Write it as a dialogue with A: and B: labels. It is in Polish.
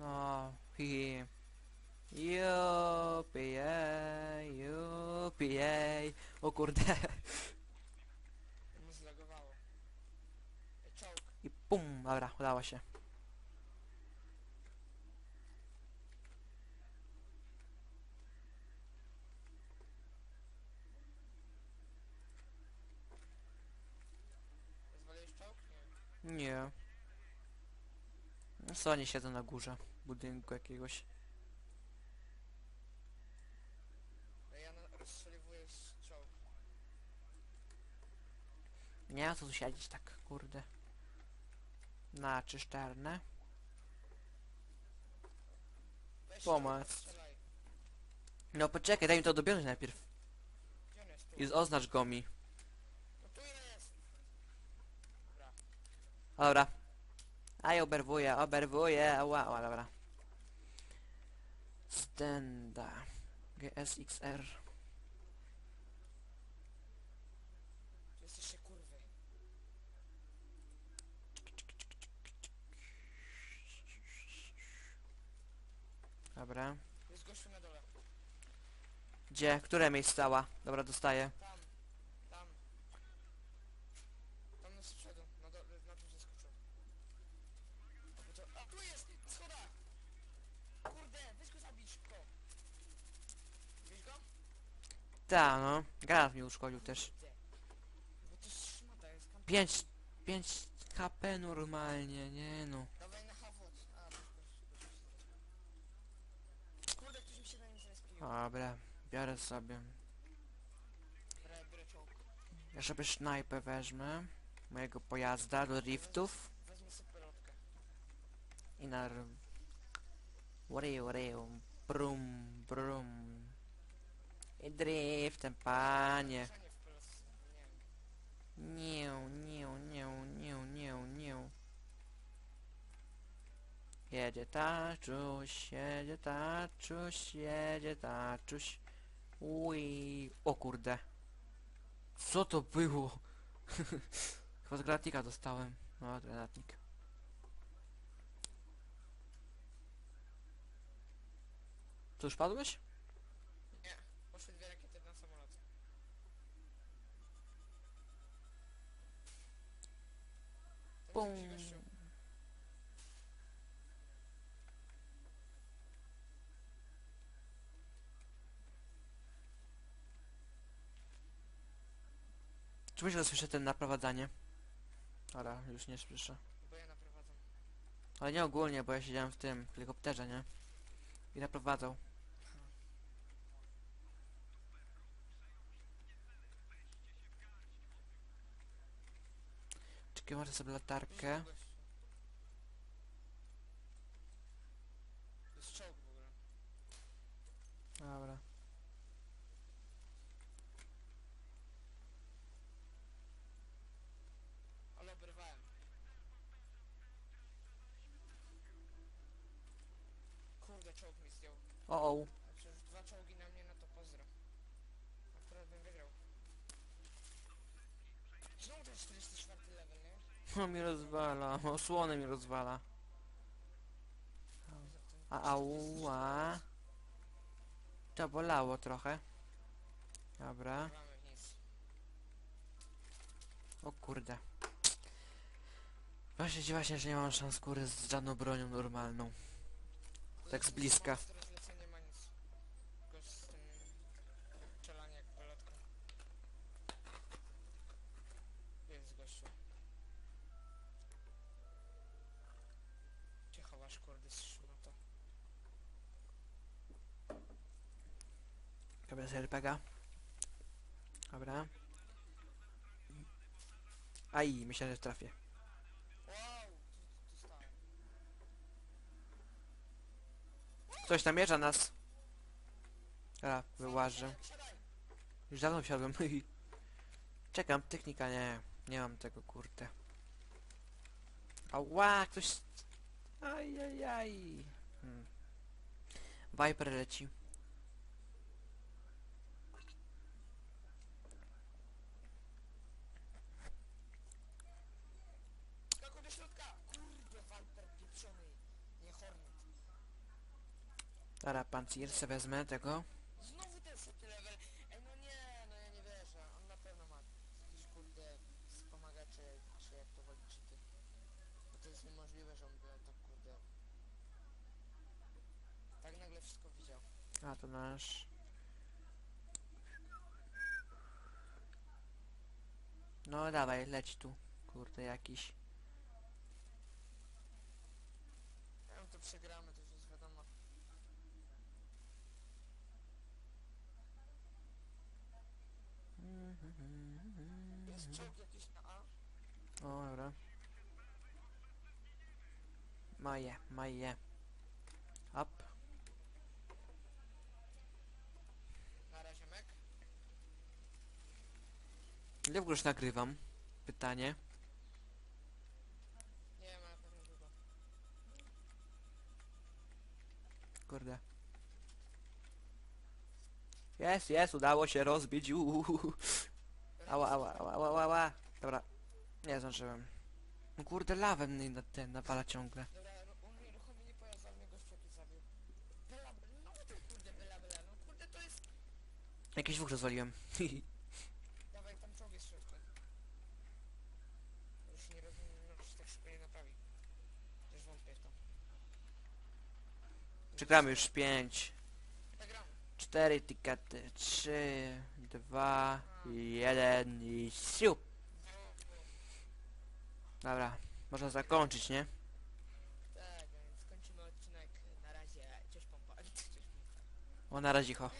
A: No, he, yeah. Jopie. O kurde.
B: Mu zlagowało.
A: I pum, dobra, udało się.
B: Nie.
A: Nie. No Co oni siedzą na górze budynku jakiegoś.
B: Ej, ja na- rozstrzeliwuję s- czołg.
A: Nie ma co tu siedzieć tak, kurde. Na czyszczarne.
B: Weź
A: Pomoc.
B: strzelaj.
A: No poczekaj, daj mi to dobiąć najpierw.
B: Gdzie on jest? Tu.
A: I oznacz go mi.
B: No tu jest! Dobra.
A: O, dobra. A ja oberwuję, oberwuję, ała, ała, dobra. Stenda. GSXR. Dobra.
B: Jest gościu na dole.
A: Gdzie? Które miejsce stała? Dobra, dostaję.
B: Tam. Tam. Tam z przodu. Na dole, na dół zeskoczył. A, tu jest! Schoda! Kurde, weź go zabij szybko. Widzisz go?
A: Ta, no. Granat mi uszkodził też.
B: Bo to jest szmata, jest kampa.
A: 5, 5 HP normalnie, nie no.
B: Dawaj na hawot. A, to już gość, Kurde, ktoś mi się na nim zrespił.
A: Dobra, biorę sobie. Ja sobie snajpę wezmę. Mojego pojazda do driftów. I na... r- Wariu, wariu. Brum, brum. I driftem, panie.
B: Ruszanie w pelotce. Nie wiem.
A: Nie, nie, nie, nie, nie, nie. Jedzie taczuś, jedzie taczuś, jedzie taczuś. Ui. O kurde. Co to było? Chyba z granatnika dostałem. No, granatnik. Tu już padłeś?
B: Nie. Poszły dwie rakiety na samolot.
A: Pum. Czy myślę, że słyszę ten naprowadzanie? Dobra, już nie słyszę.
B: Bo ja naprowadzam.
A: Ale nie ogólnie, bo ja siedziałem w tym helikopterze, nie? I naprowadzał. Czekaj, może sobie latarkę.
B: Widzisz. To jest czołg w ogóle.
A: Dobra.
B: Ale oberwałem. Kurde, czołg mi zdjął.
A: O, o.
B: A przecież dwa czołgi na mnie, no to pozdro. Akurat bym wygrał. Znowu jest 44 level, nie?
A: O, mi rozwala. Osłonę mi rozwala. A, ała. To bolało trochę. Dobra. O kurde. Właśnie dziwa się, że nie mam szans skóry z żadną bronią normalną. Tak z bliska.
B: Monster zlecenie ma nic. Z tym... Jak kurde z?
A: Dobra, z. Dobra. Aj, myślałem, że trafię.
B: Wow! Tu, tu stałem.
A: Ktoś namierza nas. Dobra, wyłażę. Już dawno wsiadłem. Czekam, technika nie. Nie mam tego, kurde. Ała, ktoś... Ajajaj. Hmm. Viper leci.
B: Skakuj do środka! Kurde, Viper pieprzony. Nie Hornet.
A: Dobra, pancir se wezmę tego.
B: Znowu ten setny level. Ej, no nie, no ja nie wierzę. On na pewno ma jakiś kurde wspomagacze, czy jak to woli cheaty. Bo to jest niemożliwe, że on by tak kurde... Tak nagle wszystko widział.
A: A to nasz. No dawaj, leć tu. Kurde, jakiś.
B: Ja to przegramy, to już jest wiadomo. Jest czołg jakiś na A.
A: O, dobra. Maje, maje. Up.
B: Na razie mek.
A: Ile w ogóle już nagrywam? Pytanie.
B: Nie wiem, ale pewnie długo.
A: Kurde. Jest, jest, udało się rozbić. Uuu. Ała, ała, ała, ała, ała. Dobra. Nie zdążyłem. No kurde, lawę mnie na ten nawala ciągle.
B: Dobra, jakiś
A: dwóch rozwaliłem.
B: Dawaj, tam czołg jest. Już nie rozumiem, no, że tak szybko nie naprawi. Też wątpię w to.
A: Przegramy już pięć.
B: Przegramy.
A: Cztery tikety. Trzy, dwa, Jeden i siup. Dobra, można zakończyć, nie?
B: Tak, więc skończymy odcinek. Na razie. Cześć pompa. Cześć pompa.
A: O, na razie, ho.